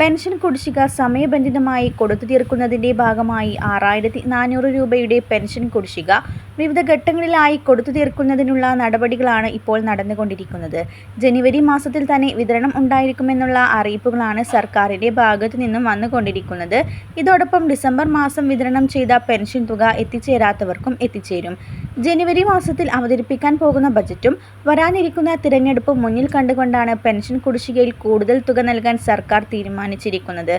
Pension കുടിശ്ശിക സമയബന്ധിതമായി കൊടുത്തു തീർക്കുന്നതിന്റെ ഭാഗമായി ആറായിരത്തി നാനൂറ് രൂപയുടെ പെൻഷൻ കുടിശ്ശിക വിവിധ ഘട്ടങ്ങളിലായി കൊടുത്തു തീർക്കുന്നതിനുള്ള നടപടികളാണ് ഇപ്പോൾ നടന്നുകൊണ്ടിരിക്കുന്നത്. ജനുവരി മാസത്തിൽ തന്നെ വിതരണം ഉണ്ടായിരിക്കുമെന്നുള്ള അറിയിപ്പുകളാണ് സർക്കാരിന്റെ ഭാഗത്തു നിന്നും വന്നുകൊണ്ടിരിക്കുന്നത്. ഇതോടൊപ്പം ഡിസംബർ മാസം വിതരണം ചെയ്ത പെൻഷൻ തുക എത്തിച്ചേരാത്തവർക്കും എത്തിച്ചേരും. ജനുവരി മാസത്തിൽ അവതരിപ്പിക്കാൻ പോകുന്ന ബജറ്റും വരാനിരിക്കുന്ന തിരഞ്ഞെടുപ്പ് മുന്നിൽ കണ്ടുകൊണ്ടാണ് പെൻഷൻ കുടിശ്ശികയിൽ കൂടുതൽ തുക നൽകാൻ സർക്കാർ തീരുമാനിച്ചിരിക്കുന്നത്.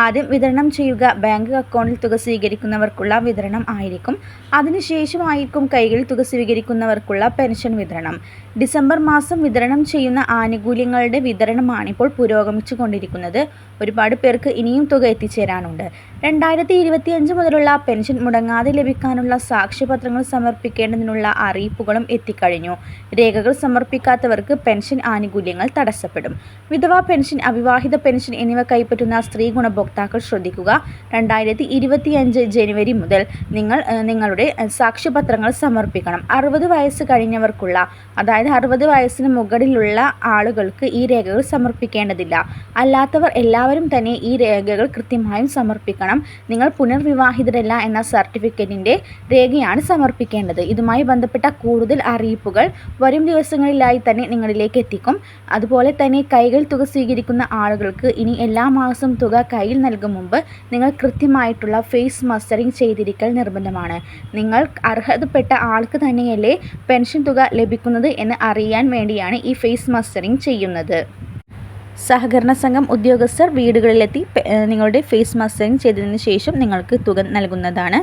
ആദ്യം വിതരണം ചെയ്യുക ബാങ്ക് അക്കൗണ്ടിൽ തുക സ്വീകരിക്കുന്നവർക്കുള്ള വിതരണം ആയിരിക്കും. അതിനുശേഷമായിരിക്കും കൈകളിൽ തുക സ്വീകരിക്കുന്നവർക്കുള്ള പെൻഷൻ വിതരണം. ഡിസംബർ മാസം വിതരണം ചെയ്യുന്ന ആനുകൂല്യങ്ങളുടെ വിതരണമാണിപ്പോൾ പുരോഗമിച്ചു കൊണ്ടിരിക്കുന്നത് ഒരുപാട് പേർക്ക് ഇനിയും തുക എത്തിച്ചേരാനുണ്ട്. രണ്ടായിരത്തി ഇരുപത്തിയഞ്ച് മുതലുള്ള പെൻഷൻ മുടങ്ങാതെ ലഭിക്കാനുള്ള സാക്ഷ്യപത്രങ്ങൾ സമർപ്പിക്കേണ്ടതിനുള്ള അറിയിപ്പുകളും എത്തിക്കഴിഞ്ഞു. രേഖകൾ സമർപ്പിക്കാത്തവർക്ക് പെൻഷൻ ആനുകൂല്യങ്ങൾ തടസ്സപ്പെടും. വിധവാ പെൻഷൻ അവിവാഹിത പെൻഷൻ എന്നിവ കൈപ്പറ്റുന്ന സ്ത്രീ ഗുണഭോക്താക്കൾ ശ്രദ്ധിക്കുക. രണ്ടായിരത്തി ഇരുപത്തിയഞ്ച് ജനുവരി മുതൽ നിങ്ങൾ നിങ്ങളുടെ സാക്ഷ്യപത്രങ്ങൾ സമർപ്പിക്കണം. അറുപത് വയസ്സ് കഴിഞ്ഞവർക്കുള്ള അതായത് അറുപത് വയസ്സിന് മുകളിലുള്ള ആളുകൾക്ക് ഈ രേഖകൾ സമർപ്പിക്കേണ്ടതില്ല. അല്ലാത്തവർ എല്ലാവരും തന്നെ ഈ രേഖകൾ കൃത്യമായും സമർപ്പിക്കണം. നിങ്ങൾ പുനർവിവാഹിതരല്ല എന്ന സർട്ടിഫിക്കറ്റിന്റെ രേഖയാണ് സമർപ്പിക്കേണ്ടത്. ഇതുമായി ബന്ധപ്പെട്ട കൂടുതൽ അറിയിപ്പുകൾ വരും ദിവസങ്ങളിലായി തന്നെ നിങ്ങളിലേക്ക് എത്തിക്കും. അതുപോലെ തന്നെ കൈകൾ തുക സ്വീകരിക്കുന്ന ആളുകൾക്ക് ഇനി എല്ലാ മാസവും തുക കയ്യിൽ നൽകും മുമ്പ് നിങ്ങൾ കൃത്യമായിട്ടുള്ള ഫേസ് മസ്റ്ററിങ് ചെയ്തിരിക്കൽ നിർബന്ധമാണ്. നിങ്ങൾ അർഹതപ്പെട്ട ആൾക്ക് തന്നെയല്ലേ പെൻഷൻ തുക ലഭിക്കുന്നത് എന്ന് അറിയാൻ വേണ്ടിയാണ് ഈ ഫേസ് മസ്റ്ററിങ് ചെയ്യുന്നത്. സഹകരണ സംഘം ഉദ്യോഗസ്ഥർ വീടുകളിലെത്തി നിങ്ങളുടെ ഫേസ് മാസ്കിങ് ചെയ്തതിന് ശേഷം നിങ്ങൾക്ക് തുക നൽകുന്നതാണ്.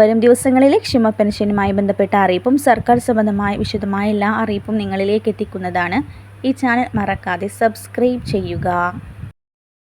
വരും ദിവസങ്ങളിലെ ക്ഷമ പെൻഷനുമായി ബന്ധപ്പെട്ട അറിയിപ്പും സർക്കാർ സംബന്ധമായ വിശദമായ എല്ലാ അറിയിപ്പും നിങ്ങളിലേക്ക് എത്തിക്കുന്നതാണ്. ഈ ചാനൽ മറക്കാതെ സബ്സ്ക്രൈബ് ചെയ്യുക.